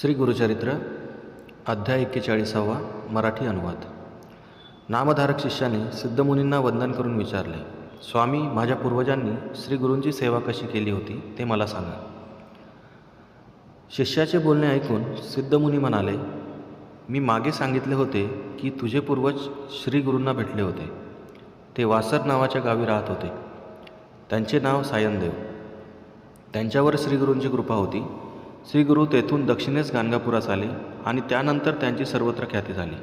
श्री गुरुचरित्र अध्याय एक्केचाळीसावा मराठी अनुवाद. नामधारक शिष्याने सिद्धमुनींना वंदन करून विचारले स्वामी माझ्या पूर्वजांनी श्री गुरूंची सेवा कशी केली होती ते मला सांगा. शिष्याचे बोलणे ऐकून सिद्धमुनी म्हणाले मी मागे सांगितले होते की तुझे पूर्वज श्री गुरूंना भेटले होते. ते वासर नावाच्या गावी राहत होते. त्यांचे नाव सायनदेव त्यांच्यावर श्रीगुरूंची कृपा होती. श्रीगुरु तेथून दक्षिणेस गाणगापुरास आले आणि त्यानंतर त्यांची सर्वत्र ख्याती झाली.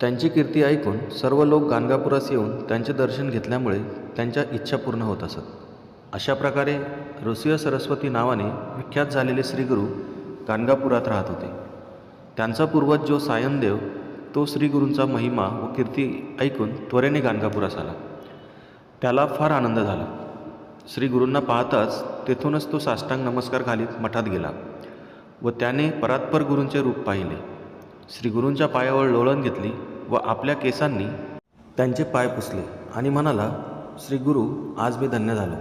त्यांची कीर्ती ऐकून सर्व लोक गाणगापुरास येऊन त्यांचे दर्शन घेतल्यामुळे त्यांच्या इच्छा पूर्ण होत असत. अशा प्रकारे ऋषिय सरस्वती नावाने विख्यात झालेले श्रीगुरू गाणगापुरात राहत होते. त्यांचा पूर्वज जो सायनदेव तो श्रीगुरूंचा महिमा व कीर्ती ऐकून त्वरेने गाणगापुरास आला. त्याला फार आनंद झाला. श्रीगुरूंना पाहताच तेथूनच तो साष्टांग नमस्कार घालीत मठात गेला. व त्याने परात्पर गुरूंचे रूप पाहिले. श्री गुरूंच्या पायावर लोळण घेतली व आपल्या केसांनी त्यांचे पाय पुसले आणि म्हणाला श्री गुरु आज मी धन्य झालो.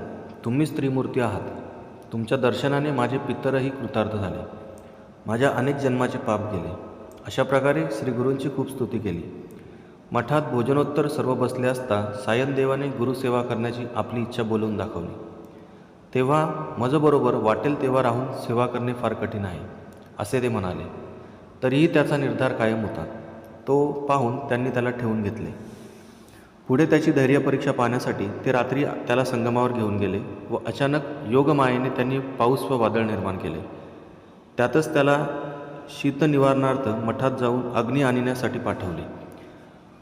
तुम्हीच त्रिमूर्ती आहात. तुमच्या दर्शनाने माझे पितरही कृतार्थ झाले. माझ्या अनेक जन्माचे पाप गेले अशा प्रकारे श्री गुरूंची खूप स्तुती केली. मठात भोजनोत्तर सर्व बसले असता सायनदेवाने गुरुसेवा करण्याची आपली इच्छा बोलवून दाखवली. तेव्हा मजबरोबर वाटेल तेव्हा राहून सेवा करणे फार कठीण आहे असे ते म्हणाले. तरीही त्याचा निर्धार कायम होता. तो पाहून त्यांनी त्याला ठेवून घेतले. पुढे त्याची धैर्य परीक्षा पाहण्यासाठी ते रात्री त्याला संगमावर घेऊन गेले व अचानक योगमायेने त्यांनी पाऊस व वादळ निर्माण केले. त्यातच त्याला शीत निवारणार्थ मठात जाऊन अग्नी आणण्यासाठी पाठवले.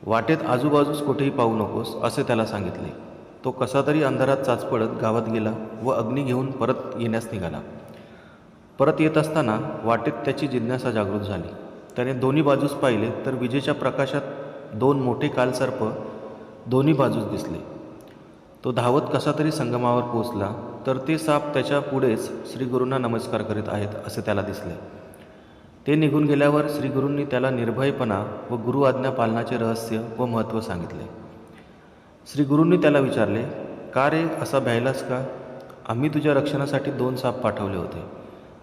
वाटेत आजूबाजूस कुठेही पाहू नकोस असे त्याला सांगितले. तो कसा तरी अंधारात चाचपडत गावात गेला व अग्नी घेऊन परत येण्यास निघाला. परत येत असताना वाटेत त्याची जिज्ञासा जागृत झाली. त्याने दोन्ही बाजूस पाहिले तर विजेच्या प्रकाशात दोन मोठे कालसर्प दोन्ही बाजूस दिसले. तो धावत कसा तरी संगमावर पोचला तर ते साप त्याच्या पुढेच श्रीगुरूंना नमस्कार करीत आहेत असे त्याला दिसले. ते निघून गेल्यावर श्रीगुरूंनी त्याला निर्भयपणा व गुरु आज्ञा पालनाचे रहस्य व महत्त्व सांगितले. श्री गुरूंनी त्याला विचारले का रे असा भ्यायलास का? आम्ही तुझ्या रक्षणासाठी दोन साप पाठवले होते.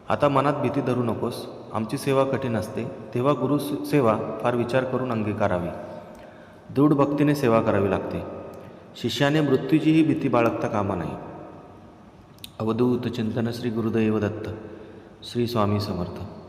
आता मनात भीती धरू नकोस. आमची सेवा कठीण असते. तेव्हा गुरु सेवा फार विचार करून अंगीकारावी. दृढ भक्तीने सेवा करावी लागते. शिष्याने मृत्यूचीही भीती बाळगता कामा नये. अवधूत चिंतन श्री गुरुदैव दत्त श्री स्वामी समर्थ.